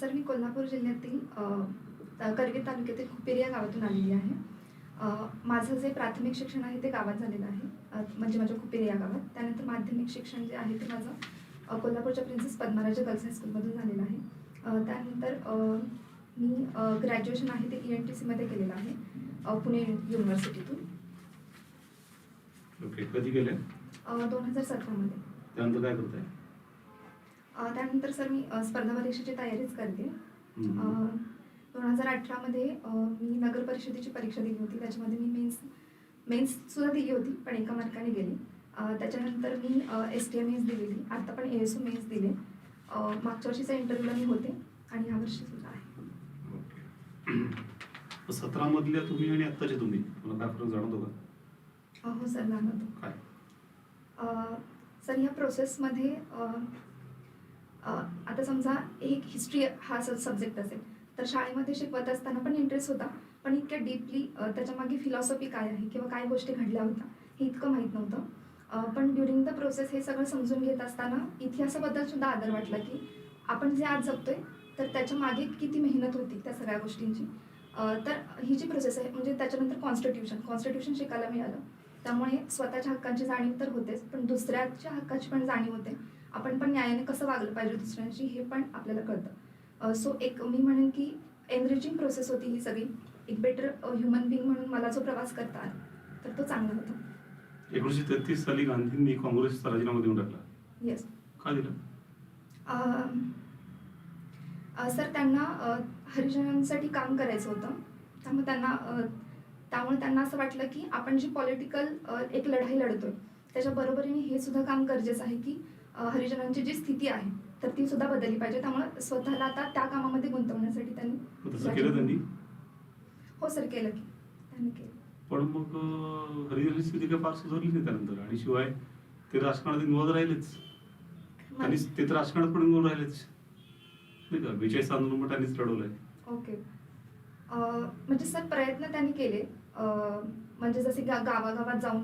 Sir मी कोल्हापूर जिल्ह्यातील करवीर तालुक्यातील खुपेरी या गावातून आलेली आहे. माझं जे प्राथमिक शिक्षण आहे ते गावात झालेलं आहे. म्हणजे माझ्या खुपेरी या गावात. त्यानंतर माध्यमिक शिक्षण जे आहे ते माझं कोल्हापूरच्या प्रिन्सेस पद्मराजा गर्ल्स हायस्कूलमधून झालेलं आहे. त्यानंतर मी ग्रॅज्युएशन आहे ते ई एन टी सीमध्ये केलेलं आहे पुणे युनिव्हर्सिटीतून. ओके कधी दोन हजार सतरामध्ये. त्यानंतर काय करताय? त्यानंतर सर मी स्पर्धा परीक्षेची तयारीच करते. दोन हजार अठरामध्ये मी नगर परिषदेची परीक्षा दिली होती. त्याच्यामध्ये मी मेन्स मेन्ससुद्धा दिली होती पण एका मार्काने गेली. त्याच्यानंतर मी एस टी एम एस दिलेली. आता पण ए एस ओ मेन्स दिले. मागच्या वर्षीचा इंटरव्ह्यूला मी होते आणि ह्या वर्षी सुद्धा आहे. ओके. सतरा मधल्या तुम्ही आणि आत्ताचे तुम्ही? मला काय फरक जाणवतो का? हो सर जाणवतो. काय? सर ह्या प्रोसेसमध्ये आता समजा एक हिस्ट्री हा सब्जेक्ट असेल तर शाळेमध्ये शिकवत असताना पण इंटरेस्ट होता पण इतक्या डीपली त्याच्यामागे फिलॉसॉफी काय आहे किंवा काय गोष्टी घडल्या होत्या हे इतकं माहीत नव्हतं. पण ड्युरिंग द प्रोसेस हे सगळं समजून घेत असताना इतिहासाबद्दल सुद्धा आदर वाटला की आपण जे आज जगतोय तर त्याच्यामागे किती मेहनत होती त्या सगळ्या गोष्टींची. तर ही जी प्रोसेस आहे म्हणजे त्याच्यानंतर कॉन्स्टिट्यूशन कॉन्स्टिट्यूशन शिकायला मिळालं. त्यामुळे स्वतःच्या हक्कांची जाणीव तर होतेच पण दुसऱ्याच्या हक्काची पण जाणीव होते. आपण पण न्यायाने कसं वागलं पाहिजे दुसऱ्यांशी हे पण आपल्याला कळतं. सो एक मी म्हणेन की एनरिचिंग प्रोसेस होती ही सगळी. एक बेटर ह्युमन बिंग म्हणून मला जो प्रवास करता आला तर तो चांगला होता. एकोणीसशे तेहतीस साली गांधींनी काँग्रेसचा राजीनामा देऊन टाकला. येस का दिला? सर त्यांना हरिजनांसाठी काम करायचं होतं. त्यामुळे त्यांना त्यामुळे त्यांना असं वाटलं की आपण जी पॉलिटिकल एक लढाई लढतोय त्याच्या बरोबरीने हे सुद्धा काम गरजेचं आहे की हरिजनांची जी स्थिती आहे तर ती सुद्धा बदलली पाहिजे. त्यामुळे स्वतःला आता त्या कामामध्ये गुंतवण्यासाठी त्यांनी मग तसं केलं त्यांनी? हो सर केलं की. त्यांनी केलं. पण मग अं, हरिजनांची स्थिती काय फार सुधारली नाही त्यानंतर. आणि शिवाय ते राजकारणात इन्व्हॉल्व राहिलेच. आणि ते तर राजकारणात पण इन्व्हॉल्व राहिलेच. नाही का? बेचाळीस आंदोलन पण त्यांनीच लढवलंय. ओके. म्हणजे सर प्रयत्न त्यांनी केले. म्हणजे जसे गावागावात जाऊन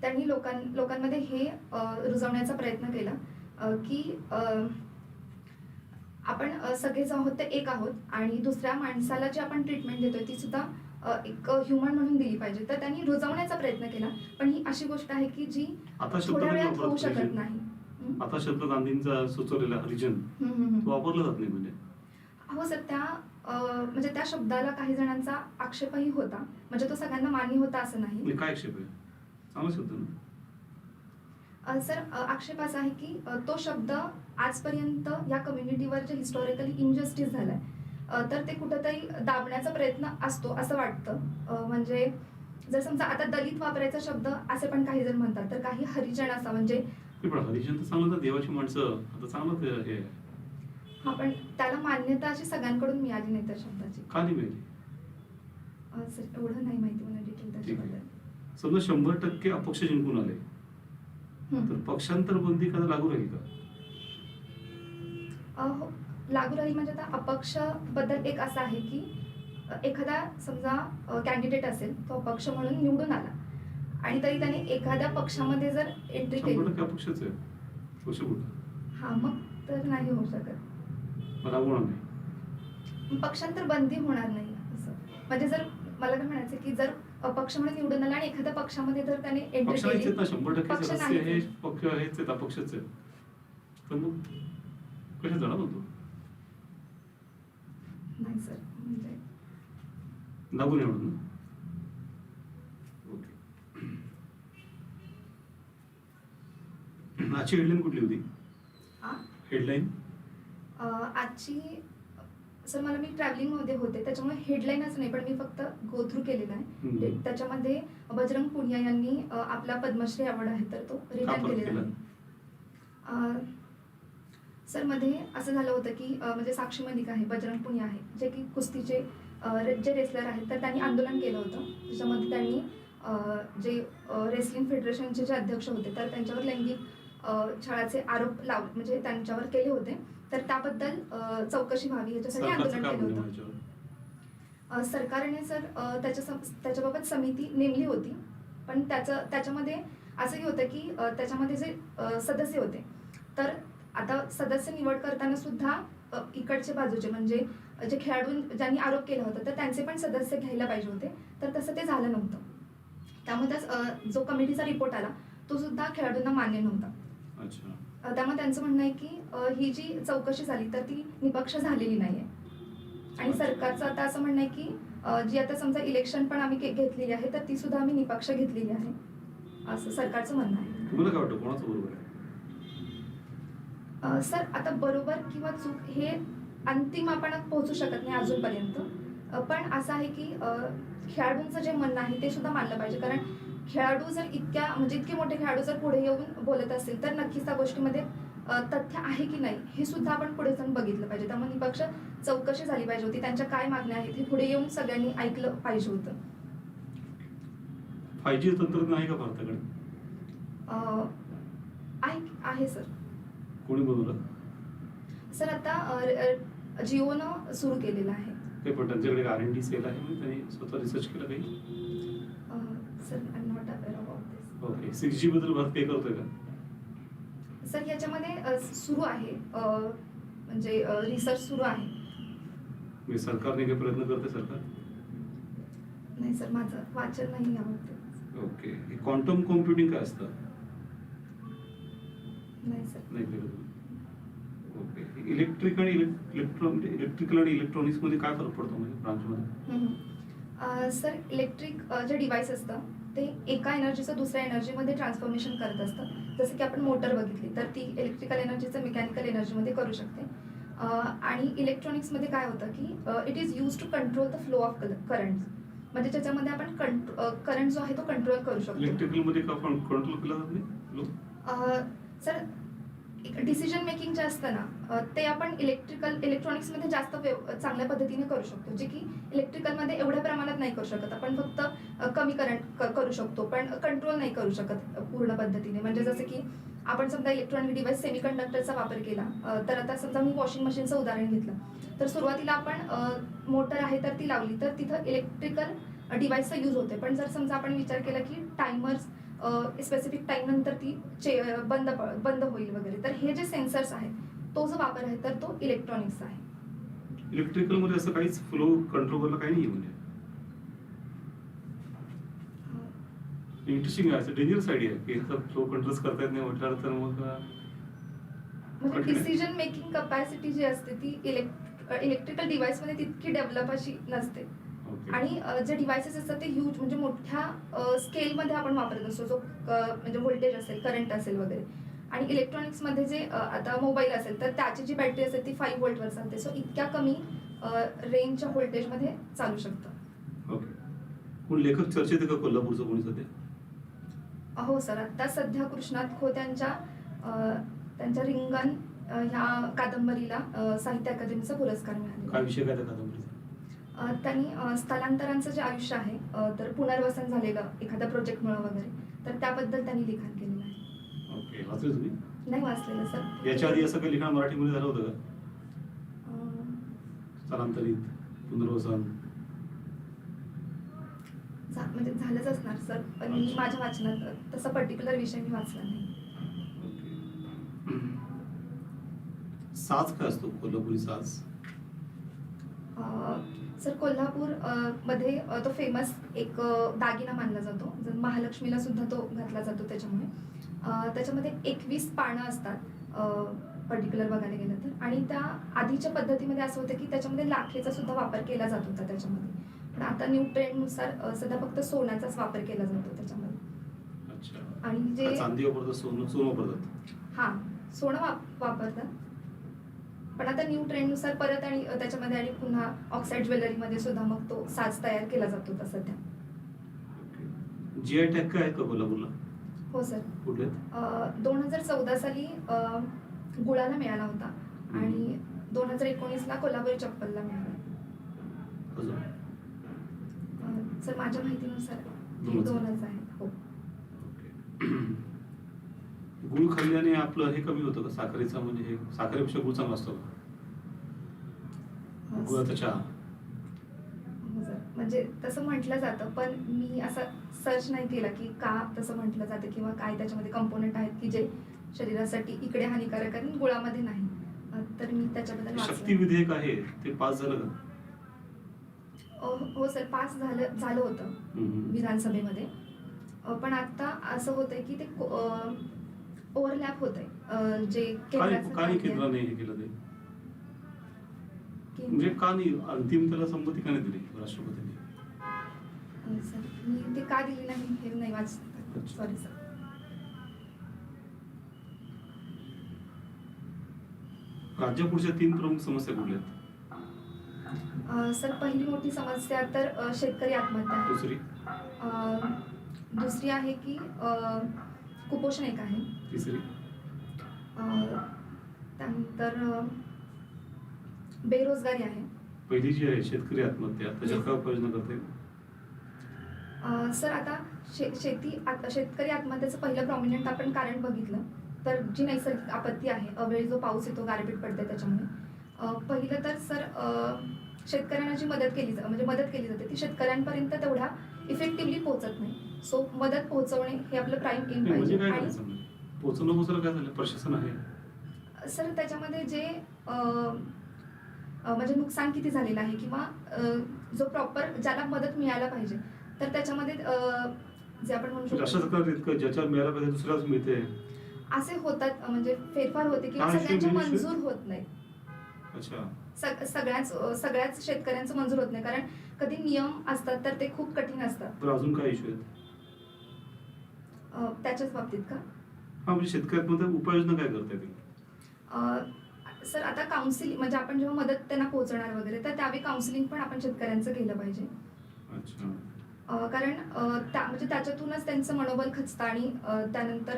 त्यांनी लोकां लोकांमध्ये हे रुजवण्याचा प्रयत्न केला की आपण अं, सगळे जो आहोत ते एक आहोत आणि दुसऱ्या माणसाला जी आपण ट्रीटमेंट देतोय ती सुद्धा एक ह्युमन म्हणून दिली पाहिजे. तर त्यांनी रुजवण्याचा प्रयत्न केला पण ही अशी गोष्ट आहे की जी आता शब्द थोड्या वेळात होऊ शकत? नाही. हं? आता शब्द गांधींचा सुचवलेला हरिजन वापरला जात नाही म्हणजे? हो सर त्या म्हणजे त्या शब्दाला काही जणांचा आक्षेपही होता. म्हणजे तो सगळ्यांना मान्य होता असं नाही. म्हणजे काय आक्षेप आहे? चांगला शब्द ना? अ, सर अ, आक्षेप असा आहे की तो शब्द आजपर्यंत या कम्युनिटीवर जे हिस्टॉरिकली इनजस्टिस झालाय अ, तर ते कुठंतरी दाबण्याचा प्रयत्न असतो असं वाटतं. म्हणजे जर समजा आता दलित वापरायचा शब्द असे पण काही जण म्हणतात तर काही हरिजन असा म्हणजे हरिजन तर चांगलं देवाची माणसं आता चांगलं हे. हा पण त्याला मान्यता अशी सगळ्यांकडून मिळाली नाही त्या शब्दाची. का नाही मिळाली? सर एवढं नाही माहिती मला डिटेल त्याच्याबद्दल. समजा शंभर टक्के अपक्ष जिंकून आले. तर पक्षांतर बंदी का लागू राहील का? हो लागू राहील म्हणजे आता अपक्षबद्दल एक असं आहे की एखादा समजा कॅन्डिडेट असेल तो अपक्ष म्हणून निवडून आला. आणि तरी त्याने एखाद्या पक्षामध्ये जर एंट्री केली. अपक्षच आहे. हा मग तर नाही होऊ शकत. मग लागू होणार नाही. पक्षांतर बंदी होणार नाही असं. म्हणजे जर मला काय म्हणायचं की जर अपक्ष म्हणून निवडून आला आणि एखाद्या पक्षामध्ये जर त्याने एंट्री पक्ष केली शंभर टक्के पक्ष सदस्य हे. पक्ष हेच आहेत अपक्षच आहेत. तर मग कशा जाणार होतो नाही सर म्हणजे लागू नाही होणार ना? ओके. आजची हेडलाईन कुठली होती? आ? हेडलाईन अ, आजची सर मला मी ट्रॅव्हलिंगमध्ये होते त्याच्यामुळे हेडलाईनच नाही पण मी फक्त गो थ्रू केलेला आहे. त्याच्यामध्ये बजरंग पुनिया यांनी आपला पद्मश्री अवॉर्ड आहे तर तो रिटर्न केलेला केला? आहे सरमध्ये असं झालं होतं की म्हणजे साक्षी मलिक आहे बजरंग पुनिया आहे जे की कुस्तीचे जे रेसलर आहेत तर त्यांनी आंदोलन केलं होतं. त्याच्यामध्ये त्यांनी जे रेसलिंग फेडरेशनचे जे अध्यक्ष होते तर त्यांच्यावर लैंगिक छळाचे आरोप लाव म्हणजे त्यांच्यावर केले होते. तर त्याबद्दल चौकशी व्हावी याच्यासाठी आंदोलन केलं होतं सरकारने सर त्याच्या त्याच्याबाबत समिती नेमली होती. पण त्याचं त्याच्यामध्ये असंही होतं की त्याच्यामध्ये जे सदस्य होते. तर आता सदस्य निवड करताना सुद्धा इकडचे बाजूचे म्हणजे जे खेळाडू ज्यांनी आरोप केला होता तर त्यांचे पण सदस्य घ्यायला पाहिजे होते. तर तसं ते झालं नव्हतं. त्यामुळे जो कमिटीचा रिपोर्ट आला तो सुद्धा खेळाडूंना मान्य नव्हता. अच्छा. त्यामुळे त्यांचं म्हणणं आहे की ही जी चौकशी झाली तर ती निपक्ष झालेली नाही आहे आणि सरकारचं आता असं म्हणणं आहे की जी आता समजा इलेक्शन पण आम्ही घेतलेली आहे तर ती सुद्धा आम्ही निपक्ष घेतलेली आहे. असं सरकारचं म्हणणं आहे. तुम्हाला काय वाटतं कोणाचं बरोबर आहे? सर आता बरोबर किंवा चूक हे अंतिम आपण पोहोचू शकत नाही अजूनपर्यंत. पण असं आहे की खेळाडूंचं जे म्हणणं आहे ते सुद्धा मानलं पाहिजे. कारण खेळाडू जर इतक्या म्हणजे इतके मोठे खेळाडू जर पुढे येऊन बोलत असतील तर नक्कीच त्या गोष्टीमध्ये तथ्य आहे की नाही हे सुद्धा आपण पुढे जाऊन बघितलं पाहिजे. त्यामुळे निपक्ष चौकशी झाली पाहिजे होती. त्यांच्या काय मागण्या आहेत हे पुढे येऊन सगळ्यांनी ऐकलं पाहिजे होतं. फाय जी तंत्रज्ञान आहे का भारताकडे? आहे सर. कोणी बनवलं सर आता जिओनं सुरू केलेलं आहे. ते पण त्यांच्याकडे आर एन डी सेल आहे म्हणजे त्यांनी स्वतः रिसर्च केलं काही? Sir okay. सिक्स जी बद्दल भारत काही करतोय का? सर याच्यामध्ये अ, सुरू आहे. म्हणजे रिसर्च सुरू आहे. म्हणजे सरकारने काही प्रयत्न करते सरकार? नाही सर माझं वाचन नाही आवडते. ओके. हे क्वांटम कॉम्प्युटिंग काय असतं? नाही सर. नाही ओके. इलेक्ट्रिक आणि इलेक्ट्रॉ म्हणजे इलेक्ट्रिकल आणि इलेक्ट्रॉनिक्समध्ये काय फरक पडतो म्हणजे ब्रांचमध्ये हम्म. अ, सर इलेक्ट्रिक अ, जे डिव्हाइस असतं ते एका एनर्जीचं दुसऱ्या एनर्जीमध्ये ट्रान्सफॉर्मेशन करत असतं. जसं की आपण मोटर बघितली तर ती इलेक्ट्रिकल एनर्जीचं मेकॅनिकल एनर्जीमध्ये करू शकते. आणि इलेक्ट्रॉनिक्समध्ये काय होतं की it is use to control the flow of current म्हणजे त्याच्यामध्ये आपण करंट जो आहे तो कंट्रोल करू शकतो. कंट्रोल केला सर डिसिजन मेकिंग जे असतं ना ते आपण इलेक्ट्रिकल इलेक्ट्रॉनिक्समध्ये जास्त व्यव चांगल्या पद्धतीने करू शकतो. जे की इलेक्ट्रिकलमध्ये एवढ्या प्रमाणात नाही करू शकत. आपण फक्त कमी करंट करू शकतो. पण कंट्रोल नाही करू शकत पूर्ण पद्धतीने. म्हणजे जसं की आपण समजा इलेक्ट्रॉनिक डिव्हाइस सेमीकंडक्टरचा वापर केला तर आता समजा मी वॉशिंग मशीनचं उदाहरण घेतलं. तर सुरुवातीला आपण मोटर आहे तर ती लावली. तर तिथं इलेक्ट्रिकल डिव्हाइसचा यूज होते पण जर समजा आपण विचार केला की टायमर्स स्पेसिफिक टाइम नंतर ती चे बंद बंद होईल वगैरे. तर हे जे सेन्सर्स आहेत तो जो वापर आहे तर तो इलेक्ट्रॉनिक्सचा आहे. इलेक्ट्रिकलमध्ये असं काहीच फ्लो कंट्रोल करायला काही नाही म्हणजे. इंटरेस्टिंग आहे डेंजरस आयडिया की फ्लो कंट्रोल करता येत नाही म्हटल्यावर तर मग म्हणजे. डिसिजन मेकिंग कपॅसिटी जी असते ती इलेक्ट इलेक्ट्रिकल डिव्हाइसमध्ये तितकी डेव्हलप अशी नसते. आणि जे डिव्हायसेस असतात ते ह्यूज म्हणजे मोठ्या स्केलमध्ये आपण वापरत असतो. जो म्हणजे व्होल्टेज असेल करंट असेल वगैरे. आणि इलेक्ट्रॉनिक्समध्ये जे आता मोबाईल असेल तर त्याची जी बॅटरी असेल ती फाईव्ह व्होल्टवर चालते सो इतक्या कमी रेंजच्या व्होल्टेजमध्ये चालू शकतं. ओके कोण लेखक चर्चेत का कोल्हापूरचं कोणी सध्या? हो सर आता सध्या कृष्णात खोत्यांच्या अ, त्यांच्या रिंगण ह्या कादंबरीला साहित्य अकादमीचा पुरस्कार मिळाला काय विषय काय त्या कादंबरीचा? त्यांनी स्थलांतरांचं जे आयुष्य आहे तर पुनर्वसन झालेलं एखाद्या प्रोजेक्टमुळे वगैरे तर त्याबद्दल त्यांनी लिखाण केलेलं आहे. ओके वाचलं तुम्ही? नाही वाचलेलं सर. याच्या आधी असं काही लिखाण मराठीमध्ये झालं होतं का? स्थलांतरित पुनर्वसन. म्हणजे झालंच असणार सर. पण मी. माझ्या वाचनात तसा पर्टिक्युलर विषय मी वाचला नाही. साज काय असतो? कोल्हापुरी साज? सर कोल्हापूरमध्ये तो फेमस एक दागिना मानला जातो. जर महालक्ष्मीला सुद्धा तो घातला जातो त्याच्यामुळे. त्याच्यामध्ये एकवीस पानं असतात पर्टिक्युलर बघायला गेलं तर. आणि त्या आधीच्या पद्धतीमध्ये असं होतं की त्याच्यामध्ये लाखेचा सुद्धा वापर केला जात होता त्याच्यामध्ये. पण आता न्यू ट्रेंडनुसार सध्या फक्त सोन्याचाच वापर केला जातो त्याच्यामध्ये. आणि जे चांदी वापरतात सोनं सोनं वापरतात. हा सोनं वाप वापरतात. पण आता न्यू ट्रेंडनुसार परत आणि त्याच्यामध्ये आणि पुन्हा ऑक्साईड ज्वेलरीमध्ये सुद्धा मग तो साज तयार केला जातो आता सध्या. जी आय टॅग काय आहे का कोल्हापूरला? हो सर? दोन हजार चौदा साली गुळाला मिळाला होता. आणि दोन हजार एकोणीसला कोल्हापुरी चप्पलला मिळाला. सर माझ्या माहितीनुसार दोनच. दोनच आहेत हो ओके. गुळ खाल्ल्याने आपलं हे कमी होतं का? साखरेचा म्हणजे हे साखरेपेक्षा गुळ चांगला असतो का? गुळाचा चहा. म्हणजे तसं म्हटलं जातं पण मी असं सर्च नाही केलं की का तसं म्हटलं जातं किंवा काय त्याच्यामध्ये कंपोनंट आहेत की जे शरीरासाठी इकडे हानिकारक आहेत गुळामध्ये नाही. तर मी त्याच्याबद्दल शक्ती विधेयक आहे. ते पास झालं का? हो सर पास झालं झालं होतं. विधानसभेमध्ये. पण आता असं होतंय की ते ओव्हरलॅप होत आहे. जे काय केंद्राचं का नाही. केंद्राने हे केलं ते. की- म्हणजे का नाही अंतिम त्याला संमती का नाही दिली राष्ट्रपतींनी? अ, सर मी ते का दिली नाही हे नाही वाचत. सॉरी सर राज्यापुढच्या तीन प्रमुख समस्या कुठल्या आहेत? अ, सर पहिली मोठी समस्या तर अ, शेतकरी आत्महत्या आहे. दुसरी? अ, दुसरी आहे की अ, कुपोषण एक आहे. तिसरी? त्यानंतर बेरोजगारी आहे. पहिली जी आहे शेतकरी आत्महत्या त्याच्यावर काय उपाययोजना करता येईल? सर आता शे शेती आत- शेतकरी आत्महत्येचं पहिलं प्रॉमिनंट आपण कारण बघितलं. तर जी नैसर्गिक आपत्ती आहे अवेळी जो पाऊस येतो गारपीट पडते त्याच्यामुळे. पहिलं तर सर शेतकऱ्यांना जी मदत केली जा म्हणजे मदत केली जाते ती शेतकऱ्यांपर्यंत तेवढ्या इफेक्टिव्हली पोहोचत नाही. सो मदत पोहोचवणे हे आपलं प्राईम एम म्हणजे पाहिजे. काय आणि म्हणजे पोचणं पोचणं काय झालं? प्रशासन आहे. सर त्याच्यामध्ये जे म्हणजे नुकसान किती झालेलं आहे किंवा जो प्रॉपर ज्याला मदत मिळायला पाहिजे तर त्याच्यामध्ये जे आपण म्हणू म्हणजे शकतो इतकं ज्याच्यावर मिळायला पाहिजे दुसऱ्याच मिळते असे होतात म्हणजे फेरफार होते किंवा विषय, सगळ्यांचे म्हणजे? मंजूर होत नाही. सगळ्याच सगळ्याच शेतकऱ्यांचं मंजूर होत नाही कारण कधी नियम असतात तर ते खूप कठीण असतात. अजून काय इश्यू आहेत? त्याच्याच बाबतीत का? हा म्हणजे शेतकऱ्यांमध्ये उपाययोजना काय करता येतील सर आता काउन्सिलिंग म्हणजे आपण जेव्हा मदत त्यांना पोहोचणार वगैरे तर त्यावेळी काउन्सिलिंग पण आपण शेतकऱ्यांचं केलं पाहिजे. कारण त्या म्हणजे त्याच्यातूनच त्यांचं मनोबल खचतं आणि त्यानंतर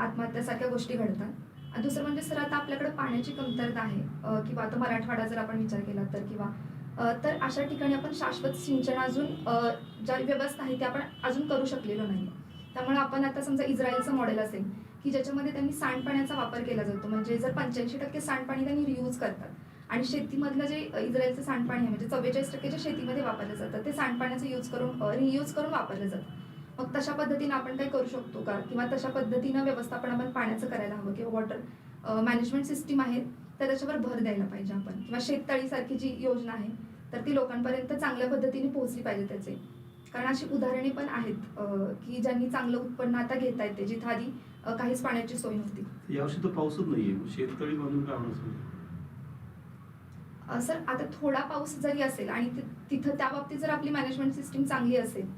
आत्महत्यासारख्या गोष्टी घडतात. आणि दुसरं म्हणजे सर आता आपल्याकडे पाण्याची कमतरता आहे. किंवा आता मराठवाडा जर आपण विचार केला तर किंवा तर अशा ठिकाणी आपण शाश्वत सिंचन अजून ज्या व्यवस्था आहे ती आपण अजून करू शकलेलो नाही. त्यामुळे आपण आता समजा इस्रायलचं मॉडेल असेल की ज्याच्यामध्ये त्यांनी सांडपाण्याचा वापर केला जातो म्हणजे जर पंच्याऐंशी टक्के सांडपाणी त्यांनी रियूज करतात आणि शेतीमधलं जे इस्रायलचं सांडपाणी आहे म्हणजे चव्वेचाळीस टक्के जे शेतीमध्ये वापरलं जातं ते सांडपाण्याचं यूज करून रियूज करून वापरलं जातं. मग तशा पद्धतीनं आपण काही करू शकतो का? किंवा तशा पद्धतीनं व्यवस्थापन आपण पाण्याचं करायला हवं किंवा वॉटर मॅनेजमेंट सिस्टीम आहे तर त्याच्यावर भर द्यायला पाहिजे आपण. किंवा शेततळीसारखी जी योजना आहे तर ती लोकांपर्यंत चांगल्या पद्धतीने पोहोचली पाहिजे त्याचे. कारण अशी उदाहरणे पण आहेत की ज्यांनी चांगलं उत्पन्न आता घेता येते जिथं आधी काहीच पाण्याची सोय नव्हती. यावर्षी तर पाऊसच नाहीये. शेततळी बांधून काय सर? आता थोडा पाऊस जरी असेल आणि तिथं त्या बाबतीत जर आपली मॅनेजमेंट सिस्टीम चांगली असेल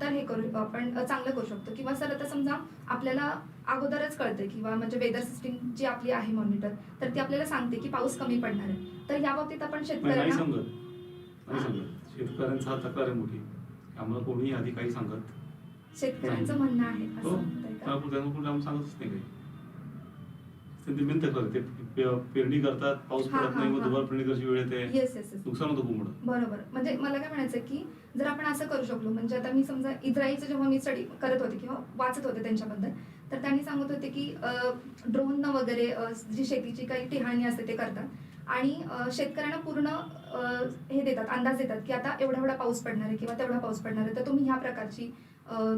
तर हे करू आपण चांगलं करू शकतो. किंवा सर आता समजा आपल्याला अगोदरच कळते किंवा म्हणजे वेदर सिस्टीम जी आपली आहे मॉनिटर तर ती आपल्याला सांगते की पाऊस कमी पडणार आहे. तर या बाबतीत आपण शेतकऱ्यांना शेतकऱ्यांचा तक्रार आहे मोठी. आम्हाला कोणीही आधी काही सांगत शेतकऱ्यांचं म्हणणं आहे हो? त्यामुळे कोणी सांगतच नाही काही. त्यांची मेन तक्रार आहे. ते पे- पेरणी करतात पाऊस पडत नाही मग. दुबार पेरणी करची वेळ येते. येस येस येस नुकसान होतं कोंबडं बरोबर. म्हणजे मला काय म्हणायचं की जर आपण असं करू शकलो म्हणजे आता मी समजा इस्रायलचं जेव्हा मी स्टडी करत होते किंवा वाचत होते त्यांच्याबद्दल तर त्यांनी सांगत होते की ड्रोन वगैरे जी शेतीची काही टेहाणी असते ते करतात. आणि शेतकऱ्यांना पूर्ण हे देतात अंदाज देतात की आता एवढा एवढा पाऊस पडणार आहे किंवा तेवढा पाऊस पडणार आहे तर तुम्ही ह्या प्रकारची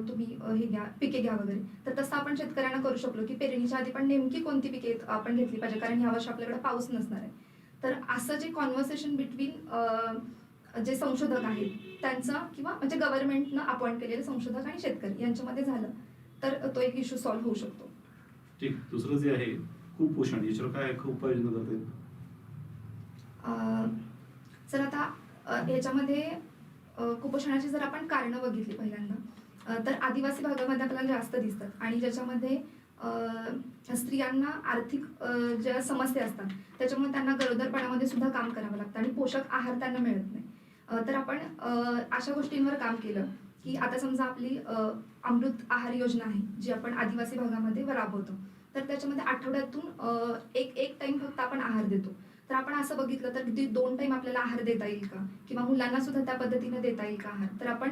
तुम्ही हे घ्या पिके घ्या वगैरे. तर तसं आपण शेतकऱ्यांना करू शकलो की पेरणीच्या आधी पण नेमकी कोणती पिके आपण घेतली पाहिजे कारण ह्या वर्षी आपल्याकडे पाऊस नसणार आहे. तर असं जे कॉन्व्हर्सेशन बिटवीन जे संशोधक आहेत त्यांचा किंवा म्हणजे गव्हर्नमेंटनं अपॉइंट केलेले संशोधक आणि शेतकरी यांच्यामध्ये झालं तर तो एक इश्यू सॉल्व्ह होऊ शकतो. ठीक. दुसरं जे आहे कुपोषण याच्यावर काय उपाययोजना करता येईल तर आता याच्यामध्ये कुपोषणाची जर आपण कारणं बघितली पहिल्यांदा तर आदिवासी भागामध्ये आपल्याला जास्त दिसतात. आणि ज्याच्यामध्ये स्त्रियांना आर्थिक ज्या समस्या असतात त्याच्यामुळे त्यांना गरोदरपणामध्ये सुद्धा काम करावं लागतं आणि पोषक आहार त्यांना मिळत नाही. तर आपण अशा गोष्टींवर काम केलं की आता समजा आपली अमृत आहार योजना आहे जी आपण आदिवासी भागामध्ये राबवतो तर त्याच्यामध्ये आठवड्यातून एक एक टाइम फक्त आपण आहार देतो. तर आपण असं बघितलं तर दोन टाइम आपल्याला आहार देता येईल का? किंवा मुलांना सुद्धा त्या पद्धतीने देता येईल का आहार? तर आपण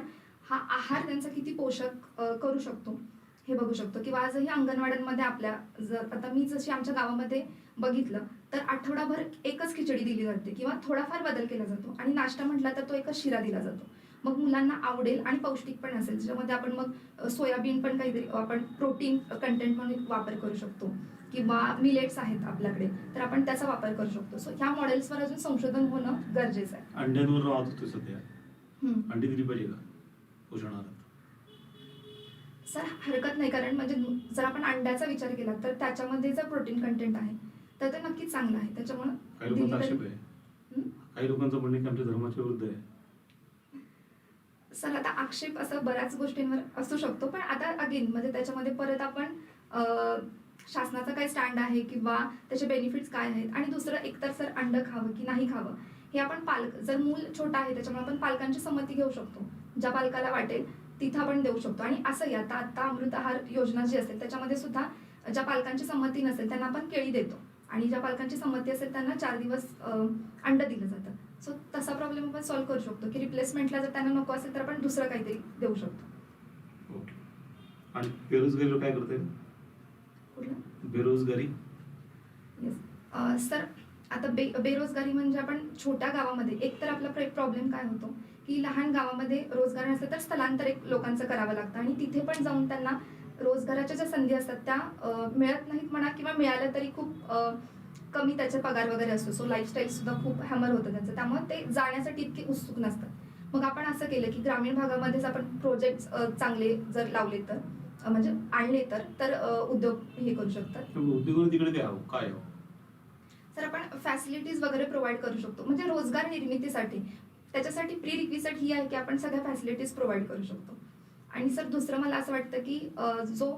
हा आहार त्यांचा किती पोषक करू शकतो हे बघू शकतो. किंवा आजही अंगणवाड्यांमध्ये आपल्या जर आता मी जशी आमच्या गावामध्ये बघितलं तर आठवडाभर एकच खिचडी दिली जाते किंवा थोडाफार बदल केला जातो. आणि नाश्ता म्हटला तर तो एकच शिरा दिला जातो. मग मुलांना आवडेल आणि पौष्टिक पण असेल. ज्याच्यामध्ये आपण मग सोयाबीन पण काहीतरी आपण प्रोटीन कंटेंट म्हणून वापर करू शकतो. किंवा मिलेट्स आहेत आपल्याकडे तर आपण त्याचा वापर करू शकतो. सो ह्या मॉडेल्सवर अजून संशोधन होणं गरजेचं आहे. अंड्यांवर वाद होतोय सध्या. अंडी दिली पाहिजे का? सर हरकत नाही कारण म्हणजे जर आपण अंड्याचा विचार केला तर त्याच्यामध्ये जर प्रोटीन कंटेंट आहे तर ते नक्कीच चांगलं आहे. त्याच्यामुळे काही लोकांचा म्हणणं की आमच्या धर्माच्या विरुद्ध आहे. सर आता आक्षेप असं बऱ्याच गोष्टींवर असू शकतो पण आता अगेन म्हणजे त्याच्यामध्ये परत आपण शासनाचा काय स्टँड आहे किंवा त्याचे बेनिफिट्स काय आहेत? आणि दुसरं एकतर सर अंड खावं की नाही खावं? हे आपण पालक जर मूल छोटा आहे त्याच्यामुळे आपण पालकांची संमती घेऊ शकतो. ज्या पालकाला वाटेल तिथं आपण देऊ शकतो. आणि असंही आता आता अमृत आहार योजना जी असेल त्याच्यामध्ये सुद्धा ज्या पालकांची संमती नसेल त्यांना आपण केळी देतो. आणि ज्या पालकांची संमती असेल त्यांना चार दिवस अंड दिलं जातं. सो तसा प्रॉब्लेम आपण सॉल्व्ह करू शकतो. की रिप्लेसमेंटला जर त्यांना नको असेल तर आपण दुसरं काहीतरी देऊ शकतो. आणि बेरोजगारी काय करता येईल? बेरोजगारी? सर आता बे बेरोजगारी म्हणजे आपण छोट्या गावामध्ये एक तर आपला प्रॉब्लेम काय होतो? की लहान गावामध्ये रोजगार नसतं तर स्थलांतर एक लोकांचं करावं लागतं आणि तिथे पण जाऊन त्यांना रोजगाराच्या ज्या संधी असतात त्या मिळत नाहीत म्हणा किंवा मिळाल्या तरी खूप कमी त्याचे पगार वगैरे असतो. सो लाईफस्टाईल सुद्धा खूप हॅमर होतं त्यांचं. त्यामुळे ते जाण्यासाठी इतके उत्सुक नसतात. मग आपण असं केलं की ग्रामीण भागामध्येच आपण प्रोजेक्ट चांगले जर लावले तर? म्हणजे आणले तर तर उद्योग हे करू शकतात. तिकडे काय तर आपण फॅसिलिटीज वगैरे प्रोव्हाइड करू शकतो. म्हणजे रोजगार निर्मितीसाठी. त्याच्यासाठी प्री रिक्विजिट ही आहे की आपण सगळ्या फॅसिलिटीज प्रोव्हाइड करू शकतो. आणि सर दुसरं मला असं वाटतं की जो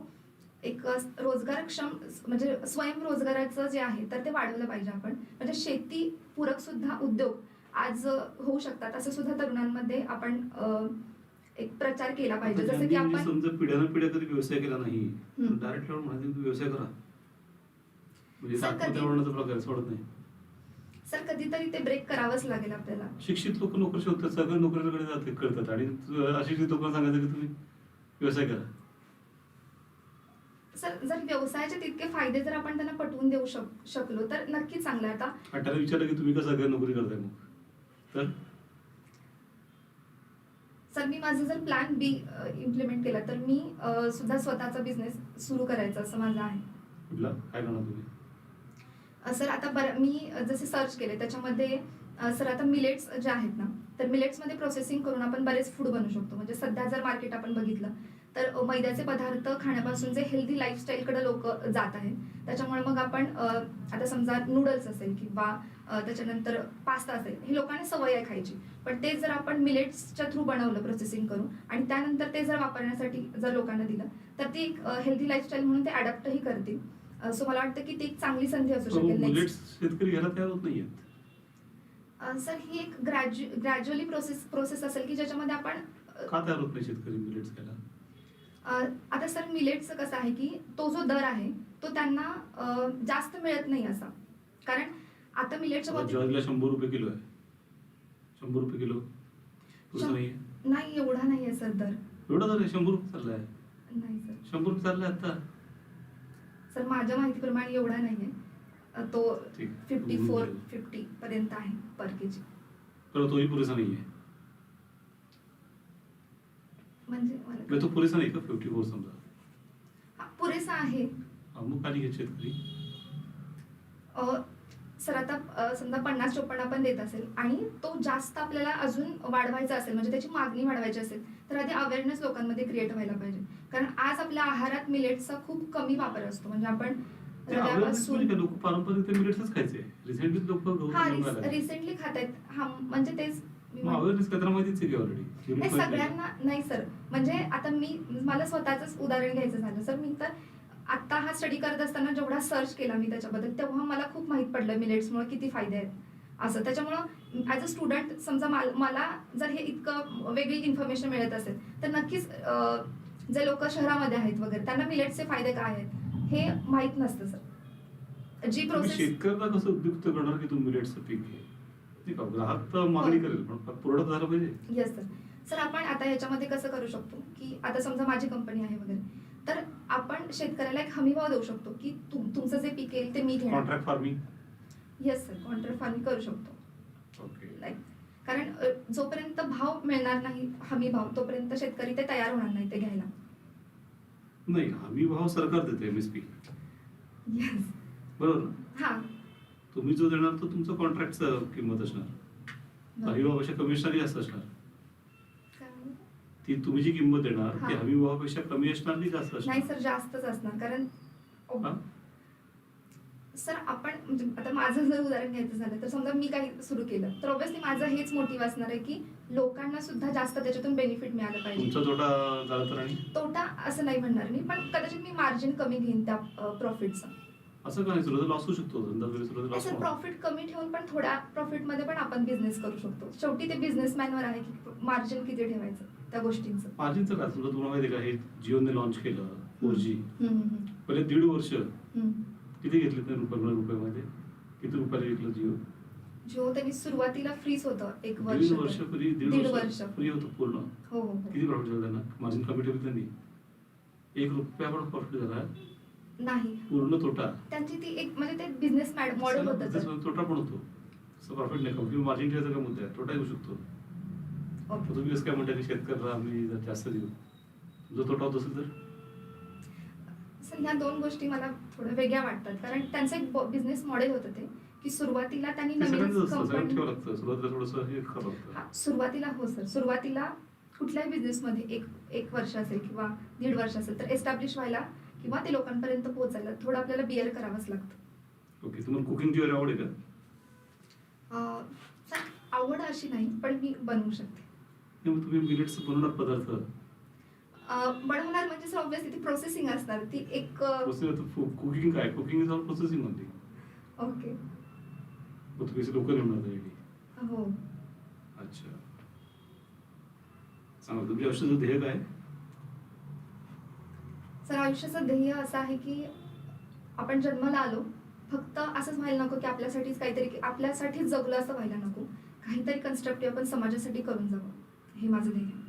एक रोजगारक्षम म्हणजे स्वयंरोजगाराचं जे आहे तर ते वाढवलं पाहिजे आपण. म्हणजे शेती पूरक सुद्धा उद्योग आज होऊ शकतात. असं सुद्धा तरुणांमध्ये आपण एक प्रचार केला पाहिजे. जसं की आपण समजा पिढ्यानं पिढ्या कधी व्यवसाय केला नाही. डायरेक्ट लावून तुम्ही व्यवसाय करा. म्हणजे प्रकार सोडत नाही. सर कधीतरी ते ब्रेक करावंच लागेल आपल्याला. शिक्षित लोक नोकरी शोधतात सगळे नोकरीकडे जातात करतात आणि अशिक्षित लोकांना सांगायचं की तुम्ही व्यवसाय करा. सर जर व्यवसायाचे तितके फायदे जर आपण त्यांना पटवून देऊ शक शकलो तर नक्कीच चांगलं आता. त्याला विचारलं की तुम्ही का सगळ्या नोकरी करताय मग? तर? सर मी माझं जर प्लॅन बी इम्प्लिमेंट केला तर मी अ, सुद्धा स्वतःचा बिझनेस सुरू करायचा असं माझं आहे. कुठला? काय करणार तुम्ही? अ, सर आता बरं मी अ, जसे सर्च केले त्याच्यामध्ये अ, सर आता मिलेट्स जे आहेत ना तर मिलेट्समध्ये प्रोसेसिंग करून आपण बरेच फूड बनवू शकतो. म्हणजे सध्या जर मार्केट आपण बघितलं तर अ, मैद्याचे पदार्थ खाण्यापासून जे हेल्दी लाईफस्टाईलकडे लोक जात आहेत त्याच्यामुळे मग आपण अ, आता समजा नूडल्स असेल किंवा त्याच्यानंतर पास्ता असेल हे लोकांना सवय आहे खायची. पण ते जर आपण मिलेट्सच्या थ्रू बनवलं प्रोसेसिंग करून आणि त्यानंतर ते जर वापरण्यासाठी जर लोकांना दिलं तर ती एक हेल्दी लाईफस्टाईल म्हणून ते अडॅप्टही करतील. सो मला वाटतं की ती एक चांगली संधी असू शकेल शेतकरी घ्यायला तयार होत सर ही एक ग्रॅज्यु ग्रॅज्युअली प्रोसेस प्रोसेस असेल की ज्याच्यामध्ये आपण का तयार होत नाही शेतकरी मिलेट्स घ्यायला आता सर मिलेटचं कसं आहे की तो जो दर आहे तो त्यांना जास्त मिळत नाही असा. कारण आता मिलेटच्या बाबतीत ज्वारीला शंभर रुपये किलो आहे. शंभर रुपये किलो. शं- नाहीये नाही एवढा नाही आहे सर दर. एवढा झालं शंभर रुपये चाललाय. नाही सर. शंभर रुपये चाललाय आता. सर माझ्या माहितीप्रमाणे एवढा नाही आहे. तो ठीक. Fifty four. फिफ्टी पर्यंत आहे पर के जी तर तोही पुरेसा नाहीये. म्हणजे मला म्हणजे तो पुरेसा नाही का? फिफ्टी फोर समजा. हा, पुरेसा आहे. हा, मग खाली घ्या शेतकरी अ, सर आता समजा पन्नास चोपन्न आपण देत असेल आणि तो जास्त आपल्याला अजून वाढवायचा असेल म्हणजे त्याची मागणी वाढवायची असेल तर आधी अवेअरनेस लोकांमध्ये क्रिएट व्हायला पाहिजे. कारण आज आपल्या आहारात मिलेट्सचा खूप कमी वापर असतो. म्हणजे आपण रिसेंटली हा खात आहेत हा म्हणजे तेच हे सगळ्यांना नाही सर. म्हणजे आता मी मला स्वतःच उदाहरण घ्यायचं झालं. सर मी तर आता हा स्टडी करत असताना जेवढा सर्च केला मी त्याच्याबद्दल तेव्हा मला खूप माहीत पडलं मिलेट्समुळे किती फायदे आहेत. असं. त्याच्यामुळं ॲज अ स्टुडंट समजा माल- जर हे इतकं वेगळी इन्फॉर्मेशन मिळत असेल तर नक्कीच जे लोक शहरामध्ये आहेत वगैरे त्यांना मिलेट्सचे फायदे काय आहेत हे माहीत नसतं सर जी प्रोसेस शेतकऱ्याला कसं उद्युक्त करणार की तुम्ही मिलेट्सचं पीक घे ग्राहक तर मागणी हो. करेल पण पुरवठा झाला पाहिजे. येस सर सर आपण आता ह्याच्यामध्ये कसं करू शकतो की आता समजा माझी कंपनी आहे वगैरे शेतकऱ्याला एक हमीभाव देऊ शकतो की तुम तुमचं जे पीक येईल ते मी घेणार. Contract farming yes sir contract farming करू शकतो. ओके लाईक कारण जोपर्यंत भाव मिळणार नाही हमी भाव तोपर्यंत शेतकरी ते तयार होणार नाही ते घ्यायला. नाही हमी भाव सरकार देते एमएसपी येस बरोबर हां. तुम्ही जो देणार तो तुमचं कॉन्ट्रॅक्टचं किंमत असणार. हमी भावापेक्षा कमी असणार जास्त असणार? ती तुम्ही जी किंमत देणार ती. हमी भावापेक्षा कमी असणार की जास्त असणार? नाही सर जास्तच असणार. कारण हा? सर आपण म्हणजे आता माझं जर उदाहरण घ्यायचं झालं तर समजा मी काही सुरू केलं तर ऑब्व्हियसली माझं हेच मोटिव्ह असणार आहे की लोकांना सुद्धा जास्त त्याच्यातून बेनिफिट मिळालं पाहिजे. तुमचा तोटा झाला तर आणि? तोटा असं नाही म्हणणार मी पण कदाचित मी मार्जिन कमी घेईन त्या प्रॉफिटचं असं सुरुवातीला होऊ शकतो धंदा सुरुवातीला प्रॉफिट कमी ठेवून पण थोड्या प्रॉफिटमध्ये पण आपण बिझनेस करू शकतो. शेवटी ते बिझनेसमॅनवर आहे की मार्जिन किती ठेवायचं? त्या गोष्टींचं. मार्जिनचं काय? समजा तुम्हाला माहिती का? हे जिओने लॉन्च केलं फोर जी पहिले दीड वर्ष. किती घेतले ते रुपये रुपयामध्ये? किती रुपयाला विकलं जिओ? जो त्यांनी सुरुवातीला फ्रीज होतं एक दीड वर्ष वर्ष. फ्री दीड वर्ष फ्री होतं पूर्ण. हो हो हो. किती प्रॉफिट झालं त्यांना? मार्जिन कमी ठेवली त्यांनी. एक रुपया पण प्रॉफिट झाला. नाही. पूर्ण तोटा. त्यांची ती एक म्हणजे ते बिझनेस मॉडेल होतं तोटा पण होतो. प्रॉफिट नाही कमी मार्जिन ठेवायचा का मुद्दा आहे? तोटा येऊ शकतो. तर तुम्ही कसं काय म्हणता की शेतकऱ्याला आम्ही जर जास्त देऊ? जो तोटा होत असेल तर? सर ह्या दोन गोष्टी मला थोड्या वेगळ्या वाटतात. कारण त्यांचं एक बिझनेस मॉडेल होतं ते की सुरुवातीला त्यांनी नवीन कंपनी सुरुवातीला हे सर. सुरुवातीला कुठल्याही बिझनेसमध्ये एक एक वर्ष असेल किंवा दीड वर्ष असेल तर एस्टॅब्लिश व्हायला किंवा ते लोकांपर्यंत पोहोचायला थोडं आपल्याला बिअर करावंच लागतं. ओके तुम्हाला कुकिंगची आवड आहे का? आवड अशी नाही पण मी बनवू शकते. मग तुम्ही मिनिट्स बनवणार पदार्थ? बनवणार म्हणजे ऑब्व्हियसली ती प्रोसेसिंग असणार. ती एक कुकिंग काय? Cooking is all processing only okay. मग तुम्ही हो. अच्छा. सांगा तुमच्या आयुष्याचं ध्येय काय? सर आयुष्याचं ध्येय असं आहे की आपण जन्माला आलो फक्त असंच व्हायला नको की आपल्यासाठीच काहीतरी आपल्यासाठीच जगलो असं व्हायला नको. काहीतरी कन्स्ट्रक्टिव्ह आपण समाजासाठी करून जावं. हे माझं ध्येय.